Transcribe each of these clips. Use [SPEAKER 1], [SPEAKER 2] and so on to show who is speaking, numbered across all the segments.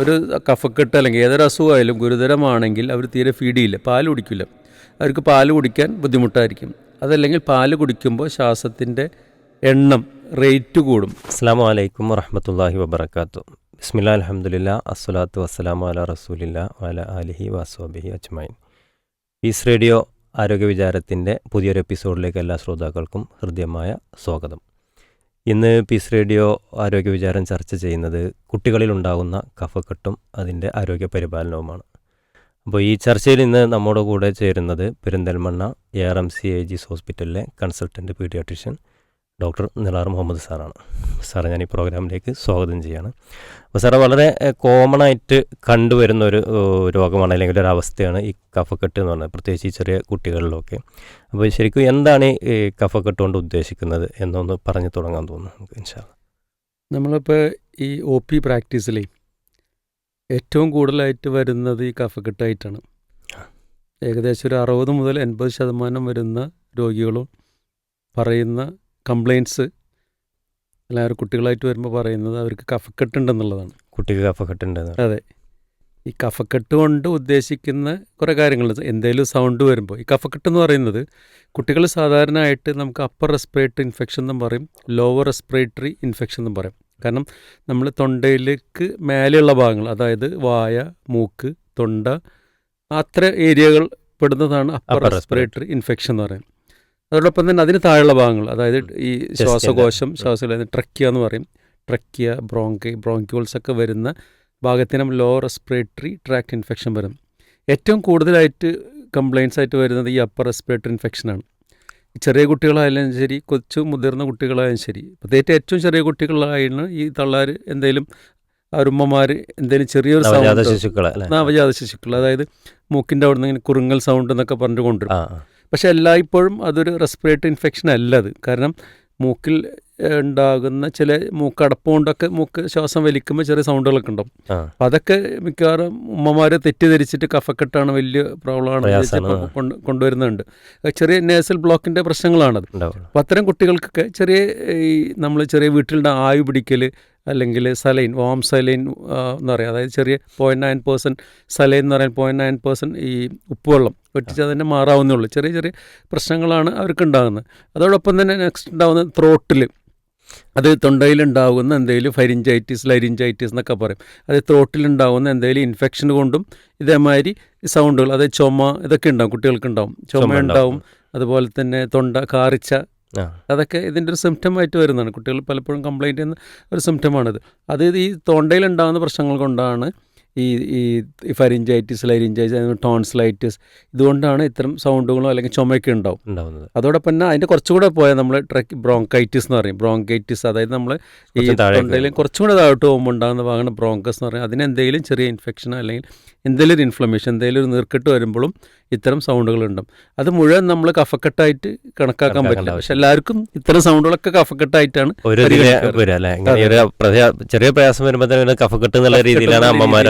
[SPEAKER 1] ഒരു കഫക്കെട്ട് അല്ലെങ്കിൽ ഏതൊരു അസുഖമായാലും ഗുരുതരമാണെങ്കിൽ അവർ തീരെ ഫീഡ് ചെയ്യില്ല. പാൽ കുടിക്കില്ല. അവർക്ക് പാൽ കുടിക്കാൻ ബുദ്ധിമുട്ടായിരിക്കും. അതല്ലെങ്കിൽ പാൽ കുടിക്കുമ്പോൾ ശ്വാസത്തിന്റെ എണ്ണം റേറ്റ് കൂടും.
[SPEAKER 2] അസ്സാം വലൈക്കും വറഹമത്തല്ലാഹി വബർക്കാത്തു ബിസ്മില്ലാ അലഹമുല്ല അസ്സലാത്തു വസ്സലാമു അല റസൂലില്ല വല അലിഹി വാസുബിഹി അജ്മൈൻ പീസ് റേഡിയോ ആരോഗ്യ വിചാരത്തിന്റെ പുതിയൊരു എപ്പിസോഡിലേക്ക് എല്ലാ ശ്രോതാക്കൾക്കും ഹൃദ്യമായ സ്വാഗതം. ഇന്ന് പീസ് റേഡിയോ ആരോഗ്യ വിചാരം ചർച്ച ചെയ്യുന്നത് കുട്ടികളിൽ ഉണ്ടാകുന്ന കഫക്കെട്ടും അതിന്റെ ആരോഗ്യ പരിപാലനവുമാണ്. അപ്പോൾ ഈ ചർച്ചയിൽ ഇന്ന് നമ്മുടെ കൂടെ ചേരുന്നത് Perinthalmanna A R M C I ജിസ് ഹോസ്പിറ്റലിലെ consultant paediatrician doctor Nilar Muhammad സാറാണ്. സാറെ ഞാൻ ഈ പ്രോഗ്രാമിലേക്ക് സ്വാഗതം ചെയ്യാണ്. അപ്പോൾ സാറെ വളരെ കോമൺ ആയിട്ട് കണ്ടുവരുന്ന ഒരു രോഗമാണ് അല്ലെങ്കിൽ ഒരു അവസ്ഥയാണ് ഈ കഫക്കെട്ട് എന്ന് പറയുന്നത് പ്രത്യേകിച്ച് ഈ ചെറിയ കുട്ടികളിലൊക്കെ. അപ്പോൾ ശരിക്കും എന്താണ് ഈ കഫക്കെട്ട് കൊണ്ട് ഉദ്ദേശിക്കുന്നത് എന്നൊന്ന് പറഞ്ഞു തുടങ്ങാൻ തോന്നുന്നു നമുക്ക് ഇൻഷാ
[SPEAKER 1] നമ്മളിപ്പോൾ ഈ ഒ പി പ്രാക്ടീസിൽ ഏറ്റവും കൂടുതലായിട്ട് വരുന്നത് ഈ കഫക്കെട്ടായിട്ടാണ്. ഏകദേശം ഒരു അറുപത് മുതൽ എൺപത് ശതമാനം വരുന്ന രോഗികളും പറയുന്ന കംപ്ലയിൻസ് എല്ലാവരും കുട്ടികളായിട്ട് വരുമ്പോൾ പറയുന്നത് അവർക്ക് കഫക്കെട്ടുണ്ടെന്നുള്ളതാണ്.
[SPEAKER 2] കുട്ടിക്ക് കഫക്കെട്ട്
[SPEAKER 1] അതെ. ഈ കഫക്കെട്ട് കൊണ്ട് ഉദ്ദേശിക്കുന്ന കുറേ കാര്യങ്ങൾ എന്തെങ്കിലും സൗണ്ട് വരുമ്പോൾ ഈ കഫക്കെട്ട് എന്ന് പറയുന്നത് കുട്ടികൾ സാധാരണയായിട്ട് നമുക്ക് അപ്പർ റെസ്പിറേറ്ററി ഇൻഫെക്ഷൻ എന്നും പറയും ലോവർ റെസ്പിറേറ്ററി ഇൻഫെക്ഷൻ എന്നും പറയും. കാരണം നമ്മൾ തൊണ്ടയിലേക്ക് മേലെയുള്ള ഭാഗങ്ങൾ അതായത് വായ മൂക്ക് തൊണ്ട അത്ര ഏരിയകൾ പെടുന്നതാണ് അപ്പർ റെസ്പിറേറ്ററി ഇൻഫെക്ഷൻ എന്ന് പറയും അതോടൊപ്പം തന്നെ അതിന് താഴെയുള്ള ഭാഗങ്ങൾ അതായത് ഈ ശ്വാസകോശം
[SPEAKER 2] ശ്വാസകോശം
[SPEAKER 1] ശ്വാസം ട്രക്കിയ എന്ന് പറയും. ട്രക്കിയ ബ്രോങ്കി ബ്രോങ്കിയോൾസ് ഒക്കെ വരുന്ന ഭാഗത്തിനും ലോ റെസ്പിറേറ്ററി ട്രാക്ട് ഇൻഫെക്ഷൻ വരും. ഏറ്റവും കൂടുതലായിട്ട് കംപ്ലയിൻസ് ആയിട്ട് വരുന്നത് ഈ അപ്പർ റെസ്പിറേറ്ററി ഇൻഫെക്ഷനാണ് ചെറിയ കുട്ടികളായാലും ശരി കൊച്ചു മുതിർന്ന കുട്ടികളായാലും ശരി. പ്രത്യേകിച്ച് ഏറ്റവും ചെറിയ കുട്ടികളായാണ് ഈ തള്ളാർ എന്തെങ്കിലും അവരുമ്മമാർ എന്തെങ്കിലും ചെറിയൊരു സൗണ്ട് നവജാത ശിശുക്കൾ അതായത് മൂക്കിന്റെ അവിടെ നിന്ന് ഇങ്ങനെ കുറുങ്ങൽ സൗണ്ട് എന്നൊക്കെ പറഞ്ഞിട്ട് കൊണ്ടുവരും. പക്ഷെ എല്ലായ്പ്പോഴും അതൊരു റെസ്പിറേറ്ററി ഇൻഫെക്ഷൻ അല്ല അത്. കാരണം മൂക്കിൽ ഉണ്ടാകുന്ന ചില മൂക്കടപ്പ് കൊണ്ടൊക്കെ മൂക്ക് ശ്വാസം വലിക്കുമ്പോൾ ചെറിയ സൗണ്ടുകളൊക്കെ ഉണ്ടാവും. അപ്പം അതൊക്കെ മിക്കവാറും ഉമ്മമാരെ തെറ്റിദ്ധരിച്ചിട്ട് കഫക്കെട്ടാണ് വലിയ പ്രോബ്ലമാണ് കൊണ്ടുവരുന്നുണ്ട്. ചെറിയ നേസൽ ബ്ലോക്കിന്റെ പ്രശ്നങ്ങളാണത്. അപ്പം അത്തരം കുട്ടികൾക്കൊക്കെ ചെറിയ ഈ നമ്മൾ ചെറിയ വീട്ടിലുണ്ട് ആയു പിടിക്കൽ അല്ലെങ്കിൽ സലൈൻ വാം സലൈൻ എന്ന് പറയാം. അതായത് ചെറിയ പോയിന്റ് നയൻ പേഴ്സന്റ് സലൈൻ എന്ന് പറയാൻ പോയിന്റ് നയൻ പേഴ്സന്റ് ഈ ഉപ്പുവെള്ളം ഒറ്റിച്ച് അതിനെ മാറാവുന്നേ ഉള്ളൂ. ചെറിയ ചെറിയ പ്രശ്നങ്ങളാണ് അവർക്ക് ഉണ്ടാകുന്നത്. അതോടൊപ്പം തന്നെ നെക്സ്റ്റ് ഉണ്ടാകുന്നത് ത്രോട്ടിൽ അത് തൊണ്ടയിലുണ്ടാകുന്ന എന്തെങ്കിലും ഫരിഞ്ചൈറ്റിസ് ലരിഞ്ചൈറ്റിസ് എന്നൊക്കെ പറയും. അത് ത്രോട്ടിലുണ്ടാകുന്ന എന്തെങ്കിലും ഇൻഫെക്ഷൻ കൊണ്ടും ഇതേമാതിരി സൗണ്ടുകൾ അതായത് ചുമ ഇതൊക്കെ ഉണ്ടാവും കുട്ടികൾക്ക് ഉണ്ടാവും ചുമ ഉണ്ടാവും അതുപോലെ തന്നെ തൊണ്ട കാറിച്ച അതൊക്കെ ഇതിന്റെ ഒരു സിംറ്റം ആയിട്ട് വരുന്നതാണ്. കുട്ടികൾ പലപ്പോഴും കംപ്ലൈന്റ് ചെയ്യുന്ന ഒരു സിംറ്റമാണിത് അതായത് ഈ തൊണ്ടയിലുണ്ടാകുന്ന പ്രശ്നങ്ങൾ കൊണ്ടാണ് ഈ ഈ ഫരിഞ്ചൈറ്റിസ് ലൈരിഞ്ചൈറ്റിസ് ടോൺസിലൈറ്റിസ് ഇതുകൊണ്ടാണ് ഇത്തരം സൗണ്ടുകളോ അല്ലെങ്കിൽ ചുമയൊക്കെ ഉണ്ടാവും.
[SPEAKER 2] ഉണ്ടാവുന്നത്.
[SPEAKER 1] അതോടൊപ്പം തന്നെ അതിന്റെ കുറച്ചുകൂടെ പോയാൽ നമ്മൾ ട്രക്ക് ബ്രോങ്കൈറ്റിസ് എന്ന് പറയും. ബ്രോങ്കൈറ്റിസ് അതായത് നമ്മൾ ഈ തൊണ്ടയിൽ കുറച്ചും കൂടെ താഴോട്ട് പോകുമ്പോൾ ഉണ്ടാകുന്ന ഭാഗമാണ് ബ്രോങ്കസ് എന്ന് പറയും. അതിനെന്തെങ്കിലും ചെറിയ ഇൻഫെക്ഷനോ അല്ലെങ്കിൽ എന്തെങ്കിലും ഒരു ഇൻഫ്ലമേഷൻ എന്തെങ്കിലും ഒരു നീർക്കെട്ട് വരുമ്പോഴും ഇത്തരം സൗണ്ടുകൾ ഉണ്ടാവും അത് മുഴുവൻ നമ്മൾ കഫക്കെട്ടായിട്ട് കണക്കാക്കാൻ പറ്റില്ല. പക്ഷെ എല്ലാവർക്കും ഇത്തരം സൗണ്ടുകളൊക്കെ കഫക്കെട്ടായിട്ടാണ്
[SPEAKER 2] ചെറിയ പ്രയാസം വരുമ്പോൾ കഫക്കെട്ട് എന്നുള്ള രീതിയിലാണ് അമ്മമാർ.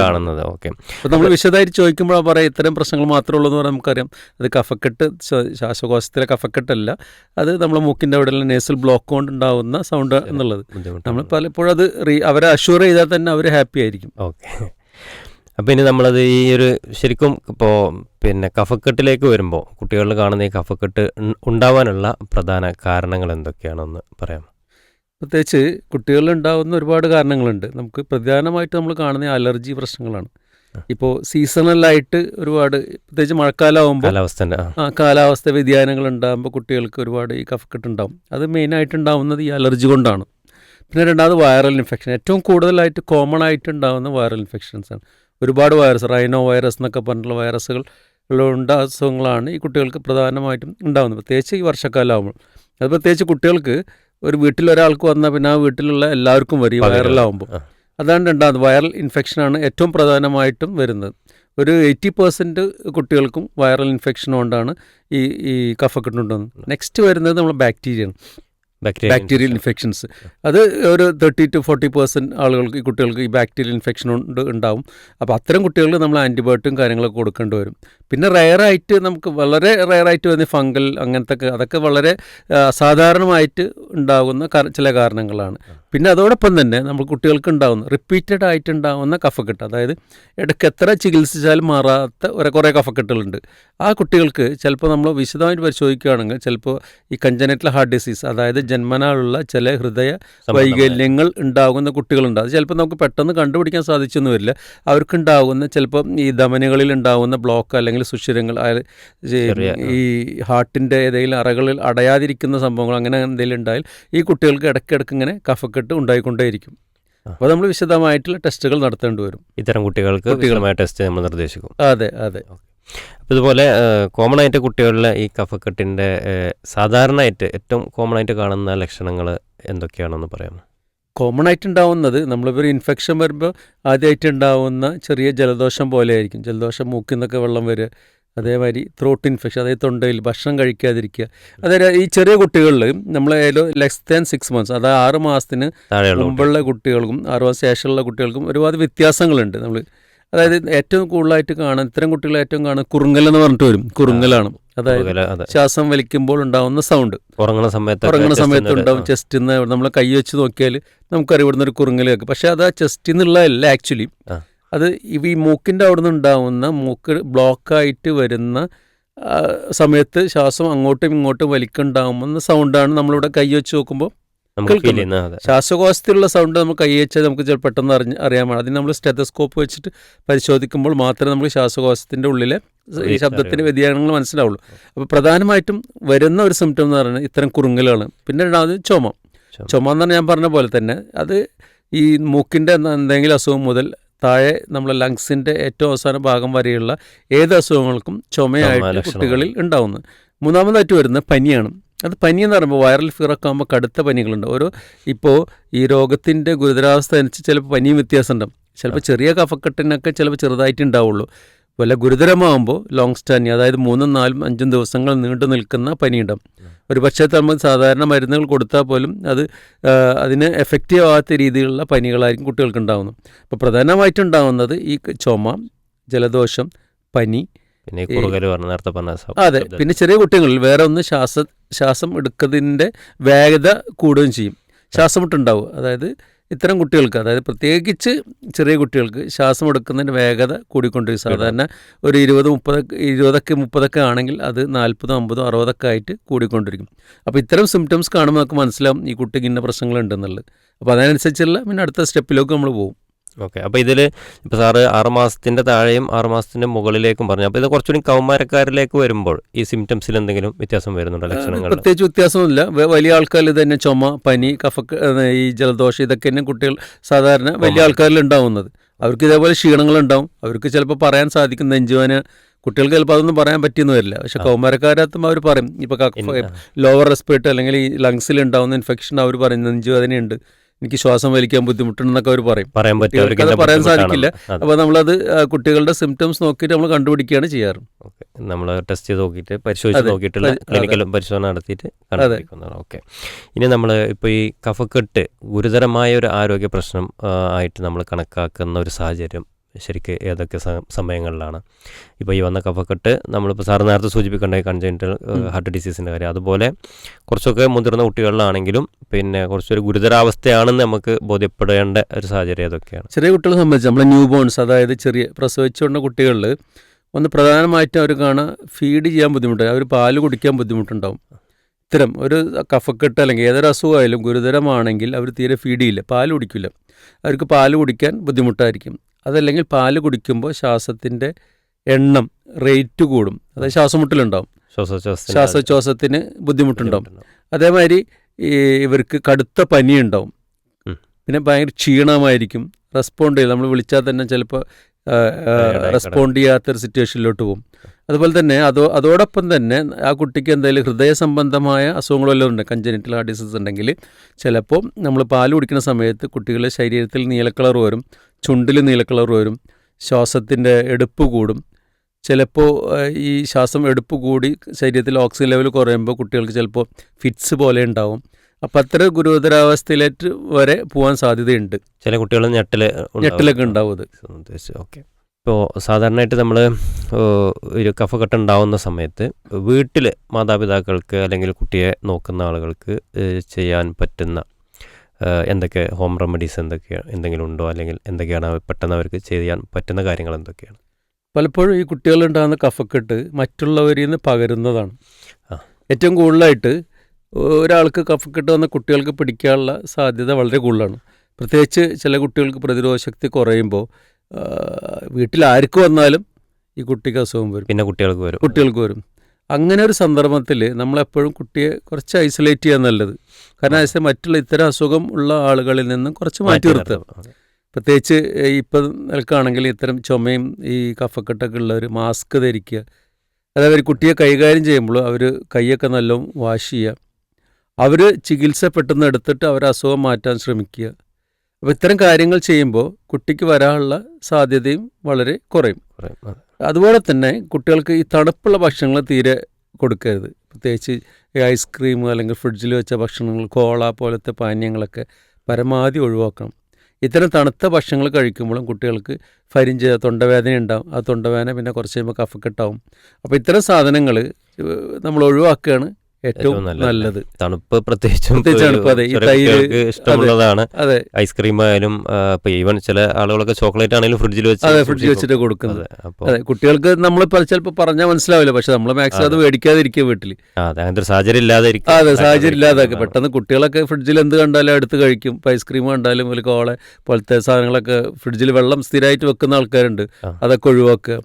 [SPEAKER 2] കാണുന്നത്. ഓക്കെ.
[SPEAKER 1] അപ്പോൾ നമ്മൾ വിശദമായിട്ട് ചോദിക്കുമ്പോൾ പറയാം ഇത്തരം പ്രശ്നങ്ങൾ മാത്രമേ ഉള്ളൂ എന്ന് പറഞ്ഞാൽ നമുക്കറിയാം. അത് കഫക്കെട്ട് ശ്വാസകോശത്തിലെ കഫക്കെട്ടല്ല. അത് നമ്മുടെ മൂക്കിന്റെ അവിടെയുള്ള നേസൽ ബ്ലോക്ക് കൊണ്ട് ഉണ്ടാവുന്ന സൗണ്ട് എന്നുള്ളത്. നമ്മൾ പലപ്പോഴും അത് റീ അവരെ അഷ്യൂർ ചെയ്താൽ തന്നെ അവർ ഹാപ്പി ആയിരിക്കും.
[SPEAKER 2] ഓക്കെ. അപ്പോൾ ഇനി നമ്മളത് ഈ ഒരു ശരിക്കും ഇപ്പോൾ പിന്നെ കഫക്കെട്ടിലേക്ക് വരുമ്പോൾ കുട്ടികളിൽ കാണുന്ന ഈ കഫക്കെട്ട് ഉണ്ടാവാനുള്ള പ്രധാന കാരണങ്ങൾ എന്തൊക്കെയാണെന്ന് പറയാം
[SPEAKER 1] പ്രത്യേകിച്ച് കുട്ടികളിൽ ഉണ്ടാകുന്ന ഒരുപാട് കാരണങ്ങളുണ്ട്. നമുക്ക് പ്രധാനമായിട്ട് നമ്മൾ കാണുന്ന അലർജി പ്രശ്നങ്ങളാണ്. ഇപ്പോൾ സീസണലായിട്ട് ഒരുപാട് പ്രത്യേകിച്ച് മഴക്കാലമാകുമ്പോൾ
[SPEAKER 2] കാലാവസ്ഥ ആ.
[SPEAKER 1] ആ കാലാവസ്ഥ വ്യതിയാനങ്ങൾ ഉണ്ടാകുമ്പോൾ കുട്ടികൾക്ക് ഒരുപാട് ഈ കഫക്കെട്ട് ഉണ്ടാവും. അത് മെയിനായിട്ട് ഉണ്ടാവുന്നത് ഈ അലർജി കൊണ്ടാണ്. പിന്നെ രണ്ടാമത് വൈറൽ ഇൻഫെക്ഷൻ ഏറ്റവും കൂടുതലായിട്ട് കോമൺ ആയിട്ട് ഉണ്ടാകുന്ന വൈറൽ ഇൻഫെക്ഷൻസ് ആണ്. ഒരുപാട് വൈറസ് റൈനോ വൈറസ് എന്നൊക്കെ പറഞ്ഞിട്ടുള്ള വൈറസുകൾ ഉണ്ട അസുഖങ്ങളാണ് ഈ കുട്ടികൾക്ക് പ്രധാനമായിട്ടും ഉണ്ടാകുന്നത് പ്രത്യേകിച്ച് ഈ വർഷക്കാലമാകുമ്പോൾ. അത് പ്രത്യേകിച്ച് കുട്ടികൾക്ക് ഒരു വീട്ടിൽ ഒരാൾക്ക് വന്നാൽ പിന്നെ ആ വീട്ടിലുള്ള എല്ലാവർക്കും വരും. വൈറലാകുമ്പോൾ അതാണ് രണ്ടാമത്. വൈറൽ ഇൻഫെക്ഷനാണ് ഏറ്റവും പ്രധാനമായിട്ടും വരുന്നത്. ഒരു എയ്റ്റി പെർസെന്റ് കുട്ടികൾക്കും വൈറൽ ഇൻഫെക്ഷൻ കൊണ്ടാണ് ഈ ഈ കഫക്കെട്ടുണ്ടെന്ന് നെക്സ്റ്റ് വരുന്നത് നമ്മൾ ബാക്ടീരിയയാണ്. ബാക്ടീരിയൽ ഇൻഫെക്ഷൻസ് അത് ഒരു തേർട്ടി ടു ഫോർട്ടി പെർസെന്റ് ആളുകൾക്ക് ഈ കുട്ടികൾക്ക് ഈ ബാക്ടീരിയൽ ഇൻഫെക്ഷൻ ഉണ്ട് ഉണ്ടാവും. അപ്പോൾ അത്തരം കുട്ടികൾക്ക് നമ്മൾ ആന്റിബയോട്ടിക്കും കാര്യങ്ങളൊക്കെ കൊടുക്കേണ്ടി വരും. പിന്നെ റയറായിട്ട് നമുക്ക് വളരെ റയറായിട്ട് വരുന്ന ഫംഗൽ അങ്ങനത്തെ അതൊക്കെ വളരെ അസാധാരണമായിട്ട് ഉണ്ടാകുന്ന ചില കാരണങ്ങളാണ്. പിന്നെ അതോടൊപ്പം തന്നെ നമ്മൾ കുട്ടികൾക്ക് ഉണ്ടാകുന്ന റിപ്പീറ്റഡ് ആയിട്ട് ഉണ്ടാകുന്ന കഫക്കെട്ട് അതായത് ഇടയ്ക്ക് എത്ര ചികിത്സിച്ചാലും മാറാത്ത ഒരു കുറേ കഫക്കെട്ടുകളുണ്ട്. ആ കുട്ടികൾക്ക് ചിലപ്പോൾ നമ്മൾ വിശദമായിട്ട് പരിശോധിക്കുകയാണെങ്കിൽ ചിലപ്പോൾ ഈ കഞ്ചനറ്റൽ ഹാർട്ട് ഡിസീസ് അതായത് ജന്മനാളുള്ള ചില ഹൃദയ വൈകല്യങ്ങൾ ഉണ്ടാകുന്ന കുട്ടികളുണ്ട്. അത് ചിലപ്പോൾ നമുക്ക് പെട്ടെന്ന് കണ്ടുപിടിക്കാൻ സാധിച്ചെന്ന് വരില്ല. അവർക്കുണ്ടാകുന്ന ചിലപ്പോൾ ഈ ധമനികളിൽ ഉണ്ടാകുന്ന ബ്ലോക്ക് അല്ലെങ്കിൽ സുഷിരങ്ങൾ ഈ-. ഹാർട്ടിന്റെ ഏതെങ്കിലും അറകളിൽ അടയാതിരിക്കുന്ന സംഭവങ്ങൾ അങ്ങനെ എന്തെങ്കിലും ഉണ്ടായാൽ ഈ കുട്ടികൾക്ക് ഇടയ്ക്കിടയ്ക്ക് ഇങ്ങനെ കഫക്കെട്ട് ഉണ്ടായിക്കൊണ്ടേയിരിക്കും. അപ്പോൾ നമ്മൾ വിശദമായിട്ടുള്ള ടെസ്റ്റുകൾ നടത്തേണ്ടി വരും.
[SPEAKER 2] ഇത്തരം കുട്ടികൾക്ക്
[SPEAKER 1] കുട്ടികൾ-
[SPEAKER 2] ടെസ്റ്റ് നമ്മൾ നിർദ്ദേശിക്കും.
[SPEAKER 1] അതെ അതെ.
[SPEAKER 2] അപ്പോൾ ഇതുപോലെ കോമൺ ആയിട്ട് കുട്ടികളിലെ ഈ കഫക്കെട്ടിന്റെ സാധാരണയായിട്ട് ഏറ്റവും കോമൺ ആയിട്ട് കാണുന്ന ലക്ഷണങ്ങൾ എന്തൊക്കെയാണെന്ന് പറയാമോ?
[SPEAKER 1] കോമൺ ആയിട്ട് ഉണ്ടാവുന്നത് നമ്മളിപ്പോൾ ഇൻഫെക്ഷൻ വരുമ്പോൾ ആദ്യമായിട്ട് ഉണ്ടാവുന്ന ചെറിയ ജലദോഷം പോലെ ആയിരിക്കും ജലദോഷം മൂക്കിൽ നിന്നൊക്കെ വെള്ളം വരിക അതേമാതിരി ത്രോട്ട് ഇൻഫെക്ഷൻ അതായത് തൊണ്ടയിൽ ഭക്ഷണം കഴിക്കാതിരിക്കുക. അതായത് ഈ ചെറിയ കുട്ടികളിൽ നമ്മൾ ലെസ് ദാൻ സിക്സ് മന്ത്സ് അതായത് ആറ് മാസത്തിന് മുമ്പുള്ള കുട്ടികൾക്കും ആറ് മാസം ശേഷമുള്ള കുട്ടികൾക്കും ഒരുപാട് വ്യത്യാസങ്ങളുണ്ട്. നമ്മൾ അതായത് ഏറ്റവും കൂടുതലായിട്ട് കാണാൻ ഇത്തരം കുട്ടികൾ ഏറ്റവും കാണാൻ കുറുങ്ങൽ എന്ന് പറഞ്ഞിട്ട് വരും. കുറുങ്ങലാണ്. അതായത് ശ്വാസം വലിക്കുമ്പോൾ ഉണ്ടാവുന്ന സൗണ്ട്
[SPEAKER 2] ഉറങ്ങുന്ന സമയത്ത്
[SPEAKER 1] ഉറങ്ങുന്ന സമയത്ത് ഉണ്ടാവും ചെസ്റ്റിൽ നിന്ന് നമ്മൾ കൈ വെച്ച് നോക്കിയാൽ നമുക്കറിയാം ഇവിടുന്ന് ഒരു കുറുങ്ങൽ കേൾക്കും. പക്ഷെ അത് ആ ചെസ്റ്റിൽ നിന്നുള്ളതല്ല ആക്ച്വലി അത് ഈ മൂക്കിന്റെ അവിടെ നിന്ന് ഉണ്ടാവുന്ന മൂക്ക് ബ്ലോക്കായിട്ട് വരുന്ന സമയത്ത് ശ്വാസം അങ്ങോട്ടും ഇങ്ങോട്ടും വലിക്കുണ്ടാകുന്ന സൗണ്ടാണ് നമ്മളിവിടെ കൈ വെച്ച് നോക്കുമ്പോൾ
[SPEAKER 2] നമുക്ക്
[SPEAKER 1] ശ്വാസകോശത്തിലുള്ള സൗണ്ട് നമ്മൾ കൈ വെച്ചാൽ നമുക്ക് പെട്ടെന്ന് അറിഞ്ഞ് അറിയാൻ പാടില്ല അതിന് നമ്മൾ സ്റ്റെതസ്കോപ്പ് വെച്ചിട്ട് പരിശോധിക്കുമ്പോൾ മാത്രമേ നമുക്ക് ശ്വാസകോശത്തിന്റെ ഉള്ളിലെ ഈ ശബ്ദത്തിന്റെ വ്യതിയാനങ്ങൾ മനസ്സിലാവുള്ളൂ. അപ്പോൾ പ്രധാനമായിട്ടും വരുന്ന ഒരു സിംറ്റം എന്ന് പറയുന്നത് ഇത്തരം കുറുങ്ങലുകളാണ്. പിന്നെ രണ്ടാമത് ചുമ.
[SPEAKER 2] ചുമ.
[SPEAKER 1] ചുമ എന്ന് പറഞ്ഞാൽ ഞാൻ പറഞ്ഞ പോലെ തന്നെ അത് ഈ മൂക്കിന്റെ എന്തെങ്കിലും അസുഖം മുതൽ താഴെ നമ്മളെ ലങ്സിന്റെ ഏറ്റവും അവസാന ഭാഗം വരെയുള്ള ഏത് അസുഖങ്ങൾക്കും ചുമയായിട്ട് കുട്ടികളിൽ ഉണ്ടാവുന്നത് മൂന്നാമതായിട്ട് വരുന്നത് പനിയാണ്. അത് പനി എന്ന് പറയുമ്പോൾ വൈറൽ ഫീറൊക്കെ ആകുമ്പോൾ കടുത്ത പനികളുണ്ട്. ഓരോ ഇപ്പോൾ ഈ രോഗത്തിന്റെ ഗുരുതരാവസ്ഥ അനുസരിച്ച് ചിലപ്പോൾ പനിയും വ്യത്യാസം ഉണ്ടാവും ചിലപ്പോൾ ചെറിയ കഫക്കെട്ടിനൊക്കെ ചിലപ്പോൾ ചെറുതായിട്ട് ഉണ്ടാവുള്ളൂ. വല്ല ഗുരുതരമാകുമ്പോൾ ലോങ് സ്റ്റാൻഡിങ് അതായത് മൂന്നും നാലും അഞ്ചും ദിവസങ്ങൾ നീണ്ടു നിൽക്കുന്ന പനിയുണ്ടാവും. ഒരു പക്ഷേ നമ്മൾ സാധാരണ മരുന്നുകൾ കൊടുത്താൽ പോലും അത് അതിന് എഫക്റ്റീവ് ആവാത്ത രീതിയിലുള്ള പനികളായിരിക്കും കുട്ടികൾക്ക് ഉണ്ടാകുന്നത് അപ്പോൾ പ്രധാനമായിട്ടുണ്ടാകുന്നത് ഈ ചുമ ജലദോഷം പനി
[SPEAKER 2] പിന്നെ കുറുകൽ പറഞ്ഞ നേരത്തെ പറഞ്ഞ
[SPEAKER 1] അതെ പിന്നെ ചെറിയ കുട്ടികളിൽ വേറെ ഒന്ന് ശ്വാസ ശ്വാസം എടുക്കുന്നതിന്റെ വേഗത കൂടുകയും ചെയ്യും. ശ്വാസം മുട്ടുണ്ടാവും അതായത് ഇത്തരം കുട്ടികൾക്ക് അതായത് പ്രത്യേകിച്ച് ചെറിയ കുട്ടികൾക്ക് ശ്വാസം എടുക്കുന്നതിന്റെ വേഗത കൂടിക്കൊണ്ടിരിക്കും. സാധാരണ ഒരു ഇരുപത് മുപ്പത് ഇരുപതൊക്കെ മുപ്പതൊക്കെ ആണെങ്കിൽ അത് നാൽപ്പതും അമ്പതും അറുപതൊക്കെ ആയിട്ട് കൂടിക്കൊണ്ടിരിക്കും. അപ്പോൾ ഇത്തരം സിംറ്റംസ് കാണുമ്പോൾ നമുക്ക് മനസ്സിലാവും ഈ കുട്ടിക്ക് ഇന്ന പ്രശ്നങ്ങളുണ്ടെന്നുള്ളത്. അപ്പോൾ അതിനനുസരിച്ചുള്ള പിന്നെ അടുത്ത സ്റ്റെപ്പിലേക്ക് നമ്മൾ പോകും.
[SPEAKER 2] ഓക്കെ. അപ്പോൾ ഇതിൽ ഇപ്പോൾ സാറ് ആറുമാസത്തിന്റെ താഴെയും ആറുമാസത്തിന്റെ മുകളിലേക്കും പറഞ്ഞു. അപ്പോൾ ഇത് കുറച്ചുകൂടി കൗമാരക്കാരിലേക്ക് വരുമ്പോൾ ഈ സിംറ്റംസിൽ എന്തെങ്കിലും വ്യത്യാസം വരുന്നുണ്ടോ ലക്ഷണങ്ങൾ
[SPEAKER 1] പ്രത്യേകിച്ച് വ്യത്യാസമൊന്നുമില്ല. വ- വലിയ ആൾക്കാരിൽ തന്നെ ചുമ പനി കഫ ഈ ജലദോഷം ഇതൊക്കെ തന്നെ കുട്ടികൾ സാധാരണ വലിയ ആൾക്കാരിൽ ഉണ്ടാവുന്നത്. അവർക്ക് ഇതേപോലെ ക്ഷീണങ്ങളുണ്ടാവും അവർക്ക് ചിലപ്പോൾ പറയാൻ സാധിക്കും നെഞ്ചുവാന് കുട്ടികൾക്ക് ചിലപ്പോൾ അതൊന്നും പറയാൻ പറ്റിയെന്ന് വരില്ല. പക്ഷെ കൗമാരക്കാരത്തും അവർ പറയും. ഇപ്പോൾ ലോവർ റെസ്പിറേറ്റ് അല്ലെങ്കിൽ ഈ ലങ്സിൽ ഉണ്ടാവുന്ന ഇൻഫെക്ഷൻ അവർ പറയും. നെഞ്ചുവേദനയുണ്ട്. എനിക്ക് ശ്വാസം വലിക്കാൻ ബുദ്ധിമുട്ടുണ്ടെന്നൊക്കെ അവർ പറയും.
[SPEAKER 2] പറയാൻ പറ്റും.
[SPEAKER 1] പറയാൻ സാധിക്കില്ല. അപ്പോൾ നമ്മളത് കുട്ടികളുടെ സിംറ്റംസ് നോക്കിയിട്ട് നമ്മൾ കണ്ടുപിടിക്കുകയാണ് ചെയ്യാറ്.
[SPEAKER 2] ഓക്കെ. നമ്മൾ ടെസ്റ്റ് ചെയ്ത് നോക്കിയിട്ട് പരിശോധിച്ച് നോക്കിയിട്ടുള്ള. ക്ലിനിക്കൽ പരിശോധന നടത്തിയിട്ട് കണ്ടുപിടിക്കുന്നതാണ്. ഓക്കെ. ഇനി നമ്മൾ ഇപ്പോൾ ഈ കഫക്കെട്ട് ഗുരുതരമായ ഒരു ആരോഗ്യ പ്രശ്നം ആയിട്ട് നമ്മൾ കണക്കാക്കുന്ന ഒരു സാഹചര്യം ശരിക്ക് ഏതൊക്കെ സമയങ്ങളിലാണ്. ഇപ്പോൾ ഈ വന്ന കഫക്കെട്ട് നമ്മളിപ്പോൾ സാർ നേരത്തെ സൂചിപ്പിക്കേണ്ട കൺജനിറ്റൽ ഹാർട്ട് ഡിസീസിന്റെ കാര്യം. അതുപോലെ കുറച്ചൊക്കെ മുതിർന്ന കുട്ടികളിലാണെങ്കിലും പിന്നെ കുറച്ചൊരു ഗുരുതരാവസ്ഥയാണെന്ന് നമുക്ക് ബോധ്യപ്പെടേണ്ട ഒരു സാഹചര്യം ഏതൊക്കെയാണ്
[SPEAKER 1] ചെറിയ കുട്ടികളെ സംബന്ധിച്ച് നമ്മളെ ന്യൂ ബോൺസ് അതായത് ചെറിയ പ്രസവിച്ചുകൊണ്ട കുട്ടികളിൽ ഒന്ന് പ്രധാനമായിട്ടും അവർ കാണാൻ ഫീഡ് ചെയ്യാൻ ബുദ്ധിമുട്ടായി അവർ പാൽ കുടിക്കാൻ ബുദ്ധിമുട്ടുണ്ടാവും. ഇത്തരം ഒരു കഫക്കെട്ട് അല്ലെങ്കിൽ ഏതൊരു അസുഖമായാലും ഗുരുതരമാണെങ്കിൽ അവർ തീരെ ഫീഡ് ചെയ്യില്ല. പാൽ കുടിക്കില്ല അവർക്ക് പാൽ കുടിക്കാൻ ബുദ്ധിമുട്ടായിരിക്കും. അതല്ലെങ്കിൽ പാൽ കുടിക്കുമ്പോൾ ശ്വാസത്തിന്റെ എണ്ണം റേറ്റ് കൂടും. അതായത് ശ്വാസമുട്ടലുണ്ടാവും.
[SPEAKER 2] ശ്വാസോച്ഛ്വാസത്തിന്
[SPEAKER 1] ബുദ്ധിമുട്ടുണ്ടാവും. അതേമാതിരി ഈ ഇവർക്ക് കടുത്ത പനിയുണ്ടാവും.
[SPEAKER 2] ഉണ്ടാവും
[SPEAKER 1] പിന്നെ ഭയങ്കര ക്ഷീണമായിരിക്കും. റെസ്പോണ്ട് ചെയ്ത് നമ്മൾ വിളിച്ചാൽ തന്നെ ചിലപ്പോൾ റെസ്പോണ്ട് ചെയ്യാത്തൊരു സിറ്റുവേഷനിലോട്ട് പോകും അതുപോലെ തന്നെ അതോ അതോടൊപ്പം തന്നെ ആ കുട്ടിക്ക് എന്തെങ്കിലും ഹൃദയ സംബന്ധമായ അസുഖങ്ങളെല്ലാം ഉണ്ട്. കഞ്ചനിറ്റൽ ഹാർട്ട് ഡിസീസ് ഉണ്ടെങ്കിൽ ചിലപ്പോൾ നമ്മൾ പാൽ കുടിക്കുന്ന സമയത്ത് കുട്ടികളുടെ ശരീരത്തിൽ നീലക്കളർ വരും ചുണ്ടിൽ നീലക്കളർ വരും ശ്വാസത്തിന്റെ എടുപ്പ് കൂടും. ചിലപ്പോൾ ഈ ശ്വാസം എടുപ്പ് കൂടി ശരീരത്തിൽ ഓക്സിജൻ ലെവൽ കുറയുമ്പോൾ കുട്ടികൾക്ക് ചിലപ്പോൾ ഫിറ്റ്സ് പോലെ ഉണ്ടാവും. അപ്പം അത്ര ഗുരുതരാവസ്ഥയിലേക്ക് വരെ പോകാൻ സാധ്യതയുണ്ട്.
[SPEAKER 2] ചില കുട്ടികൾ ഞെട്ടൽ
[SPEAKER 1] ഞെട്ടലൊക്കെ ഉണ്ടാവും അത്.
[SPEAKER 2] ഓക്കെ. ഇപ്പോൾ സാധാരണയായിട്ട് നമ്മൾ ഒരു കഫക്കെട്ട് ഉണ്ടാവുന്ന സമയത്ത് വീട്ടിൽ മാതാപിതാക്കൾക്ക് അല്ലെങ്കിൽ കുട്ടിയെ നോക്കുന്ന ആളുകൾക്ക് ചെയ്യാൻ പറ്റുന്ന എന്തൊക്കെ ഹോം റെമഡീസ് എന്തൊക്കെയാണ് എന്തെങ്കിലും ഉണ്ടോ? അല്ലെങ്കിൽ എന്തൊക്കെയാണ് പെട്ടെന്ന് അവർക്ക് ചെയ്യാൻ പറ്റുന്ന കാര്യങ്ങൾ എന്തൊക്കെയാണ്?
[SPEAKER 1] പലപ്പോഴും ഈ കുട്ടികളുണ്ടാകുന്ന കഫക്കെട്ട് മറ്റുള്ളവരിൽ നിന്ന് പകരുന്നതാണ്. ഏറ്റവും കൂടുതലായിട്ട് ഒരാൾക്ക് കഫക്കെട്ട് വന്ന കുട്ടികൾക്ക് പിടിക്കാനുള്ള സാധ്യത വളരെ കൂടുതലാണ്. പ്രത്യേകിച്ച് ചില കുട്ടികൾക്ക് പ്രതിരോധ ശക്തി കുറയുമ്പോൾ വീട്ടിൽ ആർക്ക് വന്നാലും ഈ കുട്ടിക്ക് അസുഖം വരും.
[SPEAKER 2] പിന്നെ കുട്ടികൾക്ക് വരും.
[SPEAKER 1] കുട്ടികൾക്ക് വരും. അങ്ങനെ ഒരു സന്ദർഭത്തിൽ നമ്മളെപ്പോഴും കുട്ടിയെ കുറച്ച് ഐസൊലേറ്റ് ചെയ്യാൻ നല്ലത്. കാരണം വെച്ചാൽ മറ്റുള്ള ഇത്തരം അസുഖം ഉള്ള ആളുകളിൽ നിന്നും കുറച്ച് മാറ്റി നിർത്തുക. പ്രത്യേകിച്ച് ഇപ്പം നിൽക്കുകയാണെങ്കിൽ ഇത്തരം ചുമയും ഈ കഫക്കെട്ടൊക്കെ ഉള്ളവർ മാസ്ക് ധരിക്കുക. അതായത് കുട്ടിയെ കൈകാര്യം ചെയ്യുമ്പോൾ അവർ കൈയൊക്കെ നല്ലോണം വാഷ് ചെയ്യുക. അവർ ചികിത്സ പെട്ടെന്ന് എടുത്തിട്ട് അവർ അസുഖം മാറ്റാൻ ശ്രമിക്കുക. അപ്പോൾ ഇത്തരം കാര്യങ്ങൾ ചെയ്യുമ്പോൾ കുട്ടിക്ക് വരാനുള്ള സാധ്യതയും വളരെ കുറയും. അതുപോലെ തന്നെ കുട്ടികൾക്ക് ഈ തണുപ്പുള്ള ഭക്ഷണങ്ങൾ തീരെ കൊടുക്കരുത്. പ്രത്യേകിച്ച് ഈ ഐസ്ക്രീം അല്ലെങ്കിൽ ഫ്രിഡ്ജിൽ വെച്ച ഭക്ഷണങ്ങൾ കോള പോലത്തെ പാനീയങ്ങളൊക്കെ പരമാവധി ഒഴിവാക്കണം. ഇത്തരം തണുത്ത ഭക്ഷണങ്ങൾ കഴിക്കുമ്പോഴും കുട്ടികൾക്ക് ഫരിഞ്ച് തൊണ്ടവേദന ഉണ്ടാവും. ആ തൊണ്ടവേദന പിന്നെ കുറച്ച് കഴിയുമ്പോൾ കഫക്കെട്ടാവും അപ്പോൾ ഇത്തരം സാധനങ്ങൾ നമ്മൾ ഒഴിവാക്കുകയാണ്. ഏറ്റവും
[SPEAKER 2] നല്ലത്. തണുപ്പ് പ്രത്യേകിച്ചും ഇഷ്ടമുള്ളതാണ്.
[SPEAKER 1] അതെ.
[SPEAKER 2] ഐസ്ക്രീം ആയാലും ഇപ്പൊ ഈവൻ ചില ആളുകളൊക്കെ ചോക്ലേറ്റ് ആണെങ്കിലും ഫ്രിഡ്ജിൽ വെച്ച്
[SPEAKER 1] അതെ ഫ്രിഡ്ജിൽ വെച്ചിട്ട് കൊടുക്കുന്നത്.
[SPEAKER 2] അതെ
[SPEAKER 1] കുട്ടികൾക്ക് നമ്മൾ ചിലപ്പോൾ പറഞ്ഞാൽ മനസ്സിലാവില്ല പക്ഷെ നമ്മൾ മാക്സിമം അത് മേടിക്കാതിരിക്കുക വീട്ടിൽ
[SPEAKER 2] അതെ അങ്ങനത്തെ സാഹചര്യം ഇല്ലാതെ.
[SPEAKER 1] അതെ സാഹചര്യം
[SPEAKER 2] ഇല്ലാതെ
[SPEAKER 1] പെട്ടെന്ന് കുട്ടികളൊക്കെ ഫ്രിഡ്ജിൽ എന്ത് കണ്ടാലും എടുത്ത് കഴിക്കും. ഇപ്പൊ ഐസ്ക്രീം കണ്ടാലും ഒരു കോളെ പോലത്തെ സാധനങ്ങളൊക്കെ ഫ്രിഡ്ജിൽ വെള്ളം സ്ഥിരമായിട്ട് വെക്കുന്ന ആൾക്കാരുണ്ട്. അതൊക്കെ ഒഴിവാക്കുക.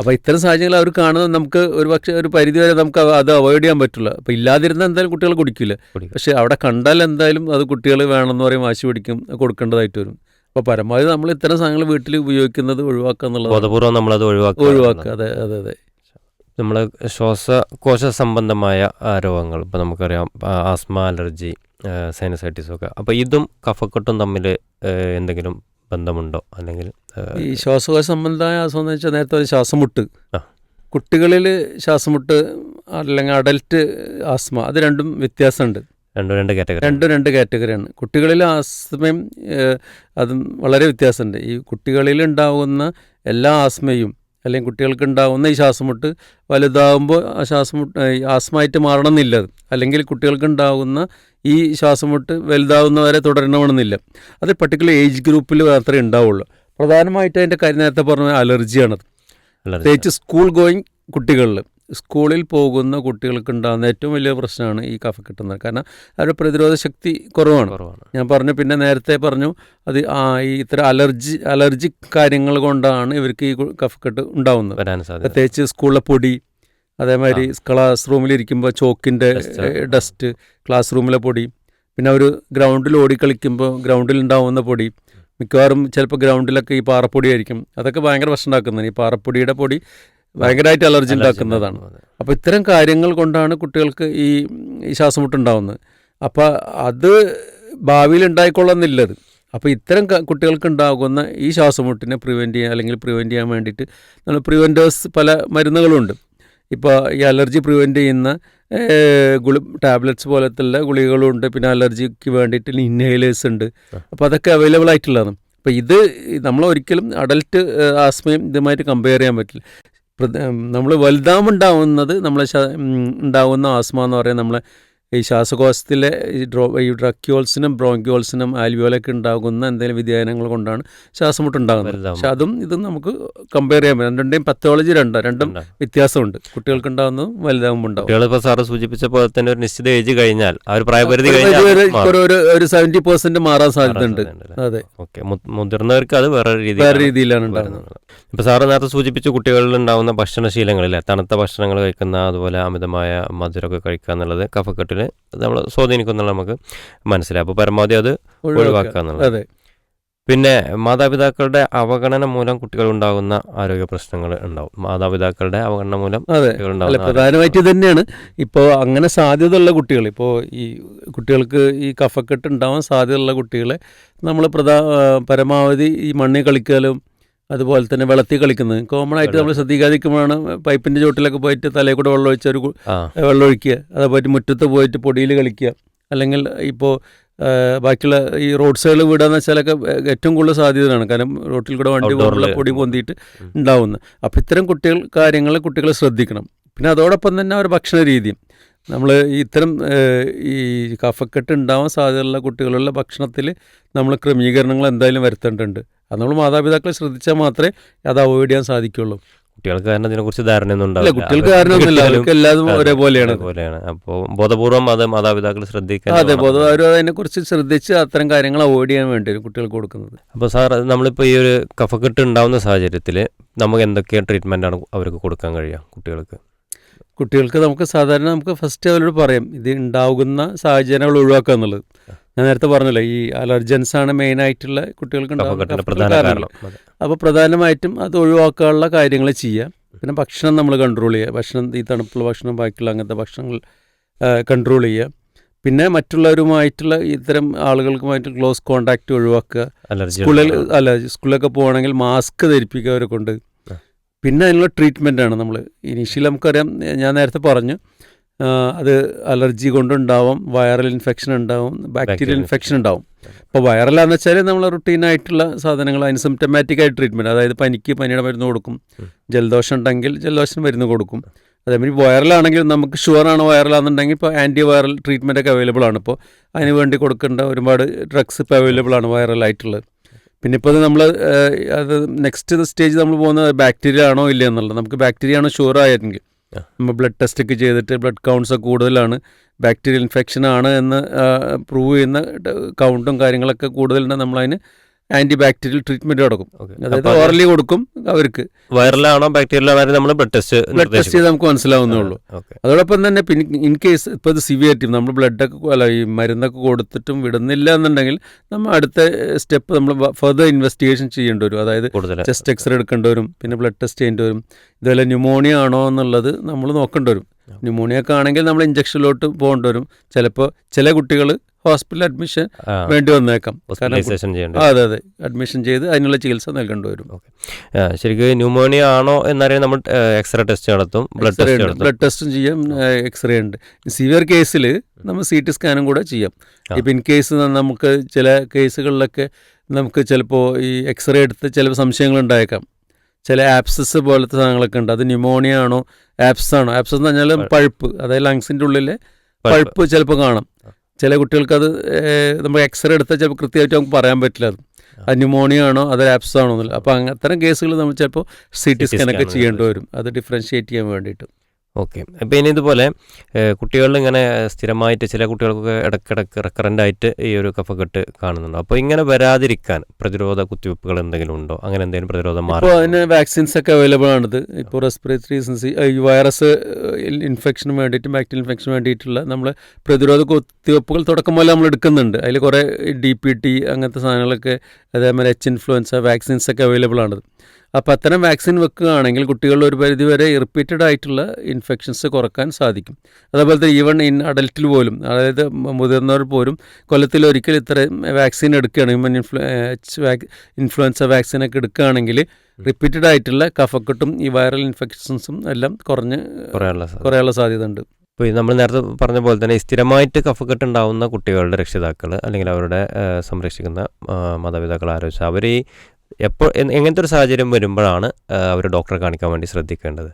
[SPEAKER 1] അപ്പോൾ ഇത്തരം സാഹചര്യങ്ങൾ അവർ കാണുന്നത് നമുക്ക് ഒരു പക്ഷേ ഒരു പരിധി വരെ നമുക്ക് അത് അവോയ്ഡ് ചെയ്യാൻ പറ്റില്ല. അപ്പോൾ ഇല്ലാതിരുന്ന എന്തായാലും കുട്ടികൾ കുടിക്കില്ല
[SPEAKER 2] കുടിക്കും.
[SPEAKER 1] പക്ഷേ അവിടെ കണ്ടാൽ എന്തായാലും അത് കുട്ടികൾ വേണമെന്ന് പറയും വാശി പിടിക്കും കൊടുക്കേണ്ടതായിട്ട് വരും. അപ്പോൾ പരമാവധി നമ്മൾ ഇത്തരം സാധനങ്ങൾ വീട്ടിൽ ഉപയോഗിക്കുന്നത് ഒഴിവാക്കുക എന്നുള്ളത്
[SPEAKER 2] ബോധപൂർവം നമ്മളത് ഒഴിവാക്കുക
[SPEAKER 1] ഒഴിവാക്കുക. അതെ അതെ അതെ.
[SPEAKER 2] നമ്മൾ ശ്വാസകോശ സംബന്ധമായ രോഗങ്ങൾ ഇപ്പോൾ നമുക്കറിയാം ആസ്മ അലർജി സൈനസൈറ്റിസ് ഒക്കെ. അപ്പോൾ ഇതും കഫക്കെട്ടും തമ്മിൽ എന്തെങ്കിലും ബന്ധമുണ്ടോ? അല്ലെങ്കിൽ
[SPEAKER 1] ഈ ശ്വാസകോശ സംബന്ധമായ അസുഖം എന്ന് വെച്ചാൽ നേരത്തെ ഒരു ശ്വാസമുട്ട്. കുട്ടികളിൽ ശ്വാസമുട്ട് അല്ലെങ്കിൽ അഡൽറ്റ് ആസ്മ അത് രണ്ടും വ്യത്യാസമുണ്ട്.
[SPEAKER 2] രണ്ടും രണ്ട് കാറ്റഗറി
[SPEAKER 1] രണ്ടും രണ്ട് കാറ്റഗറിയാണ് കുട്ടികളിൽ ആസ്മയും അതും വളരെ വ്യത്യാസമുണ്ട്. ഈ കുട്ടികളിൽ ഉണ്ടാകുന്ന എല്ലാ ആസ്മയും അല്ലെങ്കിൽ കുട്ടികൾക്ക് ഉണ്ടാകുന്ന ഈ ശ്വാസമുട്ട് വലുതാകുമ്പോൾ ആ ശ്വാസമുട്ട് ആസ്മായിട്ട് മാറണമെന്നില്ല. അല്ലെങ്കിൽ കുട്ടികൾക്ക് ഉണ്ടാകുന്ന ഈ ശ്വാസമുട്ട് വലുതാവുന്നവരെ തുടരണമെന്നില്ല. അത് പർട്ടിക്കുലർ ഏജ് ഗ്രൂപ്പിൽ മാത്രമേ ഉണ്ടാവുള്ളൂ. പ്രധാനമായിട്ട് അതിന്റെ കാര്യം നേരത്തെ പറഞ്ഞ അലർജിയാണത് പ്രത്യേകിച്ച് സ്കൂൾ ഗോയിങ് കുട്ടികളിൽ സ്കൂളിൽ പോകുന്ന കുട്ടികൾക്ക് ഉണ്ടാകുന്ന ഏറ്റവും വലിയ പ്രശ്നമാണ് ഈ കഫ കിട്ടുന്നത്. കാരണം അവരുടെ പ്രതിരോധ ശക്തി കുറവാണ്. ഞാൻ പറഞ്ഞു പിന്നെ നേരത്തെ പറഞ്ഞു അത് ആ ഈ ഇത്തരം അലർജി അലർജിക് കാര്യങ്ങൾ കൊണ്ടാണ് ഇവർക്ക് ഈ കഫക്കെട്ട് ഉണ്ടാവുന്നത്. പ്രത്യേകിച്ച് സ്കൂളിലെ പൊടി അതേമാതിരി ക്ലാസ് റൂമിലിരിക്കുമ്പോൾ ചോക്കിന്റെ
[SPEAKER 2] Dust.
[SPEAKER 1] ഡസ്റ്റ് ക്ലാസ് റൂമിലെ പൊടി പിന്നെ അവർ ഗ്രൗണ്ടിൽ ഓടിക്കളിക്കുമ്പോൾ ഗ്രൗണ്ടിൽ ഉണ്ടാവുന്ന പൊടി മിക്കവാറും ചിലപ്പോൾ ഗ്രൗണ്ടിലൊക്കെ ഈ പാറപ്പൊടി ആയിരിക്കും. അതൊക്കെ ഭയങ്കര പ്രശ്നം ഉണ്ടാക്കുന്നതാണ്. ഈ പാറപ്പൊടിയുടെ പൊടി ഭയങ്കരമായിട്ട് അലർജി ഉണ്ടാക്കുന്നതാണ്. അപ്പോൾ ഇത്തരം കാര്യങ്ങൾ കൊണ്ടാണ് കുട്ടികൾക്ക് ഈ ഈ ശ്വാസമുട്ടുണ്ടാവുന്നത്. അപ്പോൾ അത് ഭാവിയിൽ ഉണ്ടായിക്കൊള്ളുന്നില്ലത്. അപ്പോൾ ഇത്തരം കുട്ടികൾക്ക് ഉണ്ടാകുന്ന ഈ ശ്വാസമുട്ടിനെ പ്രിവെന്റ് ചെയ്യാൻ അല്ലെങ്കിൽ പ്രിവെന്റ് ചെയ്യാൻ വേണ്ടിയിട്ട് നമ്മൾ പ്രിവെന്റേഴ്സ് പല മരുന്നുകളുണ്ട്. ഇപ്പോൾ ഈ അലർജി പ്രിവെന്റ് ചെയ്യുന്ന ഗുളി ടാബ്ലറ്റ്സ് പോലത്തുള്ള ഗുളികകളുണ്ട്. പിന്നെ അലർജിക്ക് വേണ്ടിയിട്ട് ഇൻഹേലേഴ്സ് ഉണ്ട്. അപ്പോൾ അതൊക്കെ അവൈലബിൾ ആയിട്ടുള്ളതാണ്. അപ്പോൾ ഇത് നമ്മൾ ഒരിക്കലും അഡൽട്ട് ആസ്മയും ഇതുമായിട്ട് കമ്പയർ ചെയ്യാൻ പറ്റില്ല. നമ്മൾ വലുതാമുണ്ടാവുന്നത് നമ്മളെ ഉണ്ടാവുന്ന ആസ്മ എന്ന് പറയുന്നത് നമ്മളെ ഈ ശ്വാസകോശത്തിലെ ഈ ഡ്രോ ഈ ഡ്രക്യോൾസിനും ബ്രോങ്ക്യോൾസിനും ആൽവിയോലൊക്കെ ഉണ്ടാകുന്ന എന്തെങ്കിലും വ്യതിയാനങ്ങൾ കൊണ്ടാണ് ശ്വാസമുട്ട് ഉണ്ടാകുന്നത്. പക്ഷെ അതും ഇതും നമുക്ക് കമ്പയർ ചെയ്യാൻ പറ്റും. രണ്ടിന്റെയും പത്തോളജി രണ്ടോ
[SPEAKER 2] രണ്ടും.
[SPEAKER 1] വ്യത്യാസമുണ്ട്. കുട്ടികൾക്ക് ഉണ്ടാകുന്നതും വലുതാകുമ്പോൾ ഉണ്ടാവും
[SPEAKER 2] കുട്ടികൾ ഇപ്പോൾ സാറ് സൂചിപ്പിച്ച പോലെ തന്നെ ഒരു നിശ്ചിത ഏജ് കഴിഞ്ഞാൽ ആ ഒരു പ്രായപരിധി
[SPEAKER 1] ഒരു
[SPEAKER 2] കഴിഞ്ഞാൽ
[SPEAKER 1] ഒരു- സെവന്റി പെർസെന്റ് മാറാൻ സാധ്യതയുണ്ട്. അതെ.
[SPEAKER 2] ഓക്കെ. മുതിർന്നവർക്ക് അത് വേറെ
[SPEAKER 1] രീതി
[SPEAKER 2] വേറെ
[SPEAKER 1] രീതിയിലാണ് ഉണ്ടാകുന്നത്
[SPEAKER 2] ഇപ്പോൾ സാറ് നേരത്തെ സൂചിപ്പിച്ച കുട്ടികളിൽ ഉണ്ടാകുന്ന ഭക്ഷണശീലങ്ങളിലെ തണുത്ത ഭക്ഷണങ്ങൾ കഴിക്കുന്ന അതുപോലെ അമിതമായ മധുരമൊക്കെ കഴിക്കുക എന്നുള്ളത് കഫക്കെട്ടിൽ നമ്മൾ സ്വാധീനിക്കുന്നുള്ള നമുക്ക് മനസ്സിലായി അപ്പോൾ പരമാവധി അത് ഒഴിവാക്കുക. എന്നുള്ളത്.
[SPEAKER 1] അതെ.
[SPEAKER 2] പിന്നെ മാതാപിതാക്കളുടെ അവഗണന മൂലം കുട്ടികൾ ഉണ്ടാകുന്ന ആരോഗ്യ പ്രശ്നങ്ങൾ ഉണ്ടാവും. മാതാപിതാക്കളുടെ അവഗണന മൂലം
[SPEAKER 1] അതെ. പ്രധാനമായിട്ട് തന്നെയാണ്. ഇപ്പോൾ അങ്ങനെ സാധ്യതയുള്ള കുട്ടികൾ ഇപ്പോൾ ഈ കുട്ടികൾക്ക് ഈ കഫക്കെട്ട് ഉണ്ടാവാൻ സാധ്യതയുള്ള കുട്ടികളെ നമ്മൾ പ്രധാ പരമാവധി ഈ മണ്ണിൽ കളിക്കലും അതുപോലെ തന്നെ വെള്ളത്തിൽ കളിക്കുന്നത്. കോമൺ ആയിട്ട് നമ്മൾ ശ്രദ്ധിക്കാതിരിക്കുമ്പോഴാണ് പൈപ്പിന്റെ ചോട്ടിലൊക്കെ പോയിട്ട് തലയിൽ കൂടെ വെള്ളം ഒഴിച്ച ഒരു വെള്ളം ഒഴിക്കുക അതേപോലെ മുറ്റത്ത് പോയിട്ട് പൊടിയിൽ കളിക്കുക. അല്ലെങ്കിൽ ഇപ്പോൾ ബാക്കിയുള്ള ഈ റോഡ് സൈഡിൽ വിടാന്ന് വെച്ചാലൊക്കെ ഏറ്റവും കൂടുതൽ സാധ്യതയാണ്. കാരണം റോട്ടിൽ കൂടെ വണ്ടി
[SPEAKER 2] പോലുള്ള
[SPEAKER 1] പോകുമ്പോൾ പൊടി പൊന്തിയിട്ട്. ഉണ്ടാവുന്നത് അപ്പോൾ ഇത്തരം കുട്ടികൾ കാര്യങ്ങൾ കുട്ടികൾ ശ്രദ്ധിക്കണം. പിന്നെ അതോടൊപ്പം തന്നെ ഒരു ഭക്ഷണ രീതി. നമ്മൾ ഇത്തരം ഈ കഫക്കെട്ട് ഉണ്ടാവാൻ സാധ്യതയുള്ള കുട്ടികളുള്ള ഭക്ഷണത്തിൽ നമ്മൾ ക്രമീകരണങ്ങൾ എന്തായാലും വരുത്തേണ്ടതുണ്ട്. അത് നമ്മൾ മാതാപിതാക്കളെ ശ്രദ്ധിച്ചാൽ മാത്രമേ അത് അവോയ്ഡ് ചെയ്യാൻ സാധിക്കുള്ളൂ
[SPEAKER 2] കുട്ടികൾക്ക് കാരണം ഇതിനെക്കുറിച്ച് ധാരണയൊന്നും ഉണ്ടാവില്ല
[SPEAKER 1] കുട്ടികൾക്ക് കാരണമൊന്നുമില്ല അവർക്ക് എല്ലാതും ഒരേപോലെയാണ്.
[SPEAKER 2] പോലെയാണ് അപ്പോൾ ബോധപൂർവം അത് മാതാപിതാക്കൾ ശ്രദ്ധിക്കാൻ
[SPEAKER 1] അതെ അവർ അതിനെക്കുറിച്ച് ശ്രദ്ധിച്ച് അത്തരം കാര്യങ്ങൾ അവോയ്ഡ് ചെയ്യാൻ വേണ്ടി വരും കുട്ടികൾക്ക് കൊടുക്കുന്നത്.
[SPEAKER 2] അപ്പോൾ സാർ നമ്മളിപ്പോൾ ഈ ഒരു കഫക്കെട്ട് ഉണ്ടാവുന്ന സാഹചര്യത്തിൽ നമുക്ക് എന്തൊക്കെ ട്രീറ്റ്മെന്റാണ് അവർക്ക് കൊടുക്കാൻ കഴിയുക കുട്ടികൾക്ക്?
[SPEAKER 1] കുട്ടികൾക്ക് നമുക്ക് സാധാരണ നമുക്ക് ഫസ്റ്റ് അവരോട് പറയാം ഇത് ഉണ്ടാകുന്ന സാഹചര്യങ്ങൾ ഒഴിവാക്കുക എന്നുള്ളത്. ഞാൻ നേരത്തെ പറഞ്ഞല്ലോ ഈ അലർജൻസ് ആണ് മെയിൻ ആയിട്ടുള്ള കുട്ടികൾക്ക് അപ്പോൾ പ്രധാനമായിട്ടും അത് ഒഴിവാക്കാനുള്ള കാര്യങ്ങൾ ചെയ്യാം. പിന്നെ ഭക്ഷണം നമ്മൾ കൺട്രോൾ ചെയ്യുക ഭക്ഷണം ഈ തണുപ്പുള്ള ഭക്ഷണം ബാക്കിയുള്ള അങ്ങനത്തെ ഭക്ഷണങ്ങൾ കൺട്രോൾ ചെയ്യുക പിന്നെ മറ്റുള്ളവരുമായിട്ടുള്ള ഇത്തരം ആളുകൾക്കുമായിട്ട് ക്ലോസ് കോണ്ടാക്റ്റ് ഒഴിവാക്കുക. സ്കൂളിൽ അല്ല സ്കൂളിലൊക്കെ പോകണമെങ്കിൽ മാസ്ക് ധരിപ്പിക്കുക അവരെ കൊണ്ട്. പിന്നെ അതിനുള്ള ട്രീറ്റ്മെന്റ് ആണ് നമ്മൾ ഇനീഷ്യലി നമുക്കറിയാം ഞാൻ നേരത്തെ പറഞ്ഞു അത് അലർജി കൊണ്ടുണ്ടാവും വൈറൽ ഇൻഫെക്ഷൻ ഉണ്ടാവും ബാക്ടീരിയൽ ഇൻഫെക്ഷൻ ഉണ്ടാവും. അപ്പോൾ വൈറലാന്ന് വെച്ചാൽ നമ്മൾ റുട്ടീനായിട്ടുള്ള സാധനങ്ങൾ അതിന് സിംറ്റമാറ്റിക് ആയിട്ട് ട്രീറ്റ്മെന്റ് അതായത് പനിക്ക് പനിയുടെ മരുന്ന് കൊടുക്കും. ജലദോഷം ഉണ്ടെങ്കിൽ ജലദോഷം മരുന്ന് കൊടുക്കും. അതേമാതിരി വൈറലാണെങ്കിൽ നമുക്ക് ഷുവറാണ് വൈറലാണെന്നുണ്ടെങ്കിൽ ഇപ്പോൾ ആന്റി വൈറൽ ട്രീറ്റ്മെന്റ് ഒക്കെ അവൈലബിൾ ആണ്. ഇപ്പോൾ അതിന് വേണ്ടി കൊടുക്കേണ്ട ഒരുപാട് ഡ്രഗ്സ് ഇപ്പോൾ അവൈലബിൾ ആണ് വൈറലായിട്ടുള്ളത് പിന്നെ ഇപ്പോൾ അത് നമ്മൾ അത് നെക്സ്റ്റ് സ്റ്റേജ് നമ്മൾ പോകുന്നത് ബാക്ടീരിയ ആണോ ഇല്ലയെന്നുള്ളത് നമുക്ക് ബാക്ടീരിയ ആണോ ഷുവർ ആയിരുന്നെങ്കിൽ. നമ്മൾ ബ്ലഡ് ടെസ്റ്റ് ഒക്കെ ചെയ്തിട്ട് ബ്ലഡ് കൗണ്ട്സ് കൂടുതലാണ്. ബാക്ടീരിയൽ ഇൻഫെക്ഷൻ ആണ് എന്ന് പ്രൂവ് ചെയ്യുന്ന കൗണ്ടും കാര്യങ്ങളൊക്കെ കൂടുതലുണ്ടെങ്കിൽ നമ്മളതിന്. ആന്റി ബാക്ടീരിയൽ ട്രീറ്റ്മെന്റ് കൊടുക്കും അതായത് ഓറലി കൊടുക്കും അവർക്ക്.
[SPEAKER 2] വൈറലാണോ ബാക്ടീരിയലാണോ നമ്മൾ ബ്ലഡ് ടെസ്റ്റ്
[SPEAKER 1] ബ്ലഡ് ടെസ്റ്റ് ചെയ്ത് നമുക്ക് മനസ്സിലാവുന്നേ ഉള്ളൂ.
[SPEAKER 2] ഓക്കെ.
[SPEAKER 1] അതോടൊപ്പം തന്നെ പിന്നെ ഇൻ കേസ് ഇപ്പോൾ ഇത് സിവിയറിറ്റി നമ്മൾ ബ്ലഡൊക്കെ അല്ല ഈ മരുന്നൊക്കെ കൊടുത്തിട്ടും വിടുന്നില്ല എന്നുണ്ടെങ്കിൽ നമ്മൾ അടുത്ത സ്റ്റെപ്പ് നമ്മൾ ഫർദർ ഇൻവെസ്റ്റിഗേഷൻ ചെയ്യേണ്ടി വരും. അതായത് ചെസ്റ്റ് എക്സ്റേ എടുക്കേണ്ടി വരും പിന്നെ ബ്ലഡ് ടെസ്റ്റ് ചെയ്യേണ്ടി വരും. ഇതുപോലെ ന്യൂമോണിയ ആണോ എന്നുള്ളത് നമ്മൾ നോക്കേണ്ടി വരും. ന്യൂമോണിയ ഒക്കെ ആണെങ്കിൽ നമ്മൾ ഇഞ്ചക്ഷനിലോട്ട് പോകേണ്ടി വരും. ചിലപ്പോൾ ചില കുട്ടികൾ ഹോസ്പിറ്റൽ അഡ്മിഷൻ വേണ്ടി വന്നേക്കാം. അതെ അതെ. അഡ്മിഷൻ ചെയ്ത് അതിനുള്ള ചികിത്സ നൽകേണ്ടി വരും.
[SPEAKER 2] ശരിക്കും ന്യൂമോണിയ ആണോ എന്നറിയാൻ നമ്മൾ എക്സ്റേ ടെസ്റ്റ് നടത്തും ബ്ലഡ് ടെസ്റ്റ്
[SPEAKER 1] ബ്ലഡ് ടെസ്റ്റും ചെയ്യാം എക്സ്റേ ഉണ്ട്. സിവിയർ കേസിൽ നമ്മൾ സി ടി സ്കാനും കൂടെ ചെയ്യാം. ഇപ്പം ഇൻ കേസ് നമുക്ക് ചില കേസുകളിലൊക്കെ നമുക്ക് ചിലപ്പോൾ ഈ എക്സ്റേ എടുത്ത് ചില സംശയങ്ങൾ ഉണ്ടായേക്കാം. ചില ആപ്സസ് പോലത്തെ സാധനങ്ങളൊക്കെ ഉണ്ട്. അത് ന്യൂമോണിയ ആണോ ആപ്സ് ആണോ? ആപ്സസ് എന്ന് പറഞ്ഞാൽ പഴുപ്പ്. അതായത് ലങ്സിന്റെ ഉള്ളിലെ
[SPEAKER 2] പഴുപ്പ്.
[SPEAKER 1] ചിലപ്പോൾ കാണാം. ചില കുട്ടികൾക്കത് നമ്മൾ എക്സ്റേ എടുത്താൽ ചിലപ്പോൾ കൃത്യമായിട്ട് നമുക്ക് പറയാൻ പറ്റില്ല അത്. അത് ന്യൂമോണിയ ആണോ അത് ആപ്സ് ആണോ എന്നുള്ളത് അപ്പോൾ അത്തരം കേസുകൾ നമ്മൾ ചിലപ്പോൾ സി ടി സ്കാനൊക്കെ ചെയ്യേണ്ടി വരും. അത് ഡിഫറൻഷിയേറ്റ് ചെയ്യാൻ വേണ്ടിയിട്ട്.
[SPEAKER 2] ഓക്കെ. അപ്പോൾ ഇനി ഇതുപോലെ കുട്ടികളിൽ ഇങ്ങനെ സ്ഥിരമായിട്ട് ചില കുട്ടികൾക്കൊക്കെ ഇടയ്ക്കിടയ്ക്ക് റെക്കറന്റ് ആയിട്ട് ഈ ഒരു കഫക്കെട്ട് കാണുന്നുണ്ട്. അപ്പോൾ ഇങ്ങനെ വരാതിരിക്കാൻ പ്രതിരോധ കുത്തിവയ്പ്പുകൾ എന്തെങ്കിലും ഉണ്ടോ? അങ്ങനെ എന്തെങ്കിലും പ്രതിരോധം
[SPEAKER 1] മാറും
[SPEAKER 2] മാർഗം
[SPEAKER 1] അതിന് വാക്സിൻസ് ഒക്കെ അവൈലബിൾ ആണിത്. ഇപ്പോൾ റെസ്പിറേറ്ററി ഈ വൈറസ് ഇൻഫെക്ഷന് വേണ്ടിയിട്ട് ബാക്ടീരിയൽ ഇൻഫെക്ഷന് വേണ്ടിയിട്ടുള്ള നമ്മൾ പ്രതിരോധ കുത്തിവയ്പ്പുകൾ തുടക്കം പോലെ നമ്മൾ എടുക്കുന്നുണ്ട്. അതിൽ കുറേ ഡി പി ടി അങ്ങനത്തെ സാധനങ്ങളൊക്കെ അതേമാതിരി എച്ച് ഇൻഫ്ലുവൻസ വാക്സിൻസ് ഒക്കെ അവൈലബിൾ ആണിത്. അപ്പോൾ അത്തരം വാക്സിൻ വെക്കുകയാണെങ്കിൽ കുട്ടികളിൽ ഒരു പരിധി വരെ റിപ്പീറ്റഡ് ആയിട്ടുള്ള ഇൻഫെക്ഷൻസ് കുറയ്ക്കാൻ സാധിക്കും. അതേപോലെ തന്നെ ഈവൺ ഇൻ അഡൽറ്റിൽ പോലും അതായത് മുതിർന്നവർ പോലും കൊല്ലത്തിൽ ഒരിക്കൽ ഇത്രയും വാക്സിൻ എടുക്കുകയാണെങ്കിൽ ഹ്യൂമൻ ഇൻഫ്ലു ഇൻഫ്ലുവൻസ വാക്സിനൊക്കെ എടുക്കുകയാണെങ്കിൽ റിപ്പീറ്റഡ് ആയിട്ടുള്ള കഫക്കെട്ടും ഈ വൈറൽ ഇൻഫെക്ഷൻസും എല്ലാം കുറഞ്ഞ്
[SPEAKER 2] കുറയാനുള്ള സാധ്യത.
[SPEAKER 1] ഉണ്ട്
[SPEAKER 2] ഇപ്പോൾ നമ്മൾ നേരത്തെ പറഞ്ഞ പോലെ തന്നെ സ്ഥിരമായിട്ട് കഫക്കെട്ട് ഉണ്ടാവുന്ന കുട്ടികളുടെ രക്ഷിതാക്കൾ അല്ലെങ്കിൽ അവരുടെ സംരക്ഷിക്കുന്ന മാതാപിതാക്കൾ ആലോചിച്ച് അവർ ഈ എപ്പോൾ എങ്ങനത്തെ ഒരു സാഹചര്യം വരുമ്പോഴാണ് അവർ ഡോക്ടറെ കാണിക്കാൻ വേണ്ടി ശ്രദ്ധിക്കേണ്ടത്?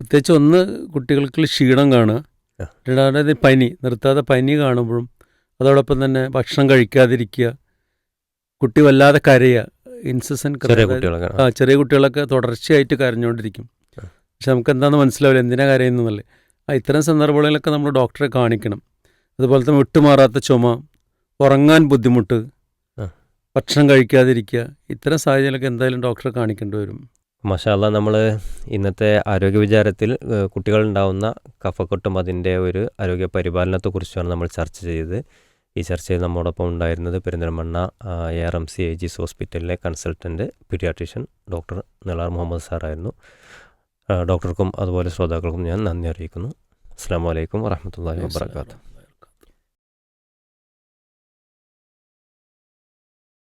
[SPEAKER 1] പ്രത്യേകിച്ച് ഒന്ന് കുട്ടികൾക്ക് ക്ഷീണം കാണുക. രണ്ടാമത് പനി. നിർത്താതെ പനി കാണുമ്പോഴും അതോടൊപ്പം തന്നെ ഭക്ഷണം കഴിക്കാതിരിക്കുക. കുട്ടി വല്ലാതെ കരയുക. ഇൻസസൻ ആ. ചെറിയ കുട്ടികളൊക്കെ തുടർച്ചയായിട്ട് കരഞ്ഞുകൊണ്ടിരിക്കും. പക്ഷെ നമുക്ക് എന്താണെന്ന് മനസ്സിലാവില്ല. എന്തിനാ കരയുന്നതല്ലേ? ആ ഇത്തരം സന്ദർഭങ്ങളിലൊക്കെ നമ്മൾ ഡോക്ടറെ കാണിക്കണം. അതുപോലെ തന്നെ വിട്ടുമാറാത്ത ചുമ ഉറങ്ങാൻ ബുദ്ധിമുട്ട്. ഭക്ഷണം കഴിക്കാതിരിക്കുക. ഇത്തരം സാഹചര്യങ്ങളൊക്കെ എന്തായാലും ഡോക്ടറെ കാണിക്കേണ്ടി വരും.
[SPEAKER 2] മഷാല്ല നമ്മൾ ഇന്നത്തെ ആരോഗ്യ വിചാരത്തിൽ കുട്ടികളുണ്ടാവുന്ന കഫക്കെട്ടും അതിന്റെ ഒരു ആരോഗ്യ പരിപാലനത്തെക്കുറിച്ചാണ് നമ്മൾ ചർച്ച ചെയ്തത്. ഈ ചർച്ചയിൽ നമ്മോടൊപ്പം ഉണ്ടായിരുന്നത് Perinthalmanna A R M C A ജിസ് ഹോസ്പിറ്റലിലെ consultant paediatrician doctor Nilar Muhammad സാറായിരുന്നു. ഡോക്ടർക്കും അതുപോലെ ശ്രോതാക്കൾക്കും ഞാൻ നന്ദി അറിയിക്കുന്നു. അസ്സാം വലൈക്കും വാഹമത്തല്ലാ വാബർക്കാത്തു